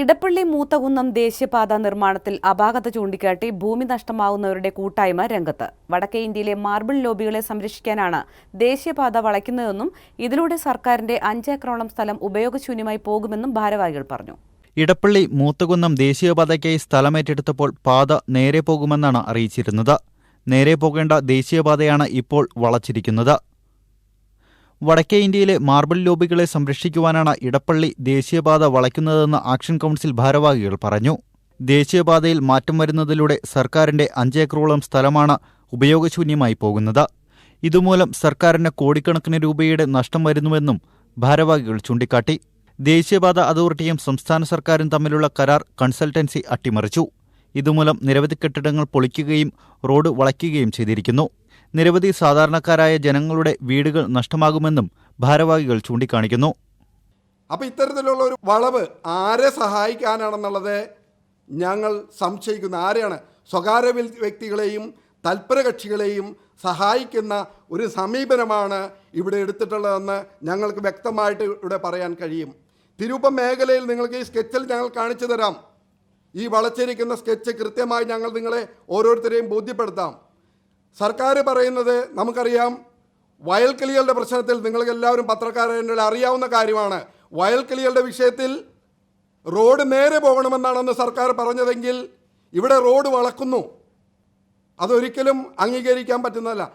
ഇടപ്പള്ളി മൂത്തകുന്നം ദേശീയപാത നിർമ്മാണത്തിൽ അപാകത ചൂണ്ടിക്കാട്ടി ഭൂമി നഷ്ടമാവുന്നവരുടെ കൂട്ടായ്മ രംഗത്ത്. വടക്കേ ഇന്ത്യയിലെ മാർബിൾ ലോബികളെ സംരക്ഷിക്കാനാണ് ദേശീയപാത വളയ്ക്കുന്നതെന്നും ഇതിലൂടെ സർക്കാരിന്റെ അഞ്ചേക്കറോളം സ്ഥലം ഉപയോഗശൂന്യമായി പോകുമെന്നും ഭാരവാഹികൾ പറഞ്ഞു. ഇടപ്പള്ളി മൂത്തകുന്നം ദേശീയപാതയ്ക്കായി സ്ഥലമേറ്റെടുത്തപ്പോൾ പാത നേരെ പോകുമെന്നാണ് അറിയിച്ചിരുന്നത്. നേരെ പോകേണ്ട ദേശീയപാതയാണ് ഇപ്പോൾ വളച്ചിരിക്കുന്നത്. വടക്കേ ഇന്ത്യയിലെ മാർബിൾ ലോബികളെ സംരക്ഷിക്കുവാനാണ് ഇടപ്പള്ളി ദേശീയപാത വളയ്ക്കുന്നതെന്ന് ആക്ഷൻ കൗൺസിൽ ഭാരവാഹികൾ പറഞ്ഞു. ദേശീയപാതയിൽ മാറ്റം വരുന്നതിലൂടെ സർക്കാരിന്റെ അഞ്ചേക്കറോളം സ്ഥലമാണ് ഉപയോഗശൂന്യമായി പോകുന്നത്. ഇതുമൂലം സർക്കാരിന് കോടിക്കണക്കിന് രൂപയുടെ നഷ്ടം വരുന്നുവെന്നും ഭാരവാഹികൾ ചൂണ്ടിക്കാട്ടി. ദേശീയപാത അതോറിറ്റിയും സംസ്ഥാന സർക്കാരും തമ്മിലുള്ള കരാർ കൺസൾട്ടൻസി അട്ടിമറിച്ചു. ഇതുമൂലം നിരവധി കെട്ടിടങ്ങൾ പൊളിക്കുകയും റോഡ് വളയ്ക്കുകയും ചെയ്തിരിക്കുന്നു. നിരവധി സാധാരണക്കാരായ ജനങ്ങളുടെ വീടുകൾ നഷ്ടമാകുമെന്നും ഭാരവാഹികൾ ചൂണ്ടിക്കാണിക്കുന്നു. അപ്പോൾ ഇത്തരത്തിലുള്ള ഒരു വളവ് ആരെ സഹായിക്കാനാണെന്നുള്ളത് ഞങ്ങൾ സംശയിക്കുന്ന ആരെയാണ്? സ്വകാര്യ വ്യക്തികളെയും തൽപര കക്ഷികളെയും സഹായിക്കുന്ന ഒരു സമീപനമാണ് ഇവിടെ എടുത്തിട്ടുള്ളതെന്ന് ഞങ്ങൾക്ക് വ്യക്തമായിട്ട് ഇവിടെ പറയാൻ കഴിയും. തിരുപ്പം മേഖലയിൽ നിങ്ങൾക്ക് ഈ സ്കെച്ചിൽ ഞങ്ങൾ കാണിച്ചു തരാം. ഈ വളച്ചിരിക്കുന്ന സ്കെച്ച് കൃത്യമായി ഞങ്ങൾ നിങ്ങളെ ഓരോരുത്തരെയും ബോധ്യപ്പെടുത്താം. സർക്കാർ പറയുന്നത് നമുക്കറിയാം വയൽക്കിളികളുടെ പ്രശ്നത്തിൽ നിങ്ങൾക്ക് എല്ലാവരും പത്രക്കാരെ അറിയാവുന്ന കാര്യമാണ്. വയൽക്കിളികളുടെ വിഷയത്തിൽ റോഡ് നേരെ പോകണമെന്നാണെന്ന് സർക്കാർ പറഞ്ഞതെങ്കിൽ ഇവിടെ റോഡ് വളക്കുന്നു. അതൊരിക്കലും അംഗീകരിക്കാൻ പറ്റുന്നതല്ല.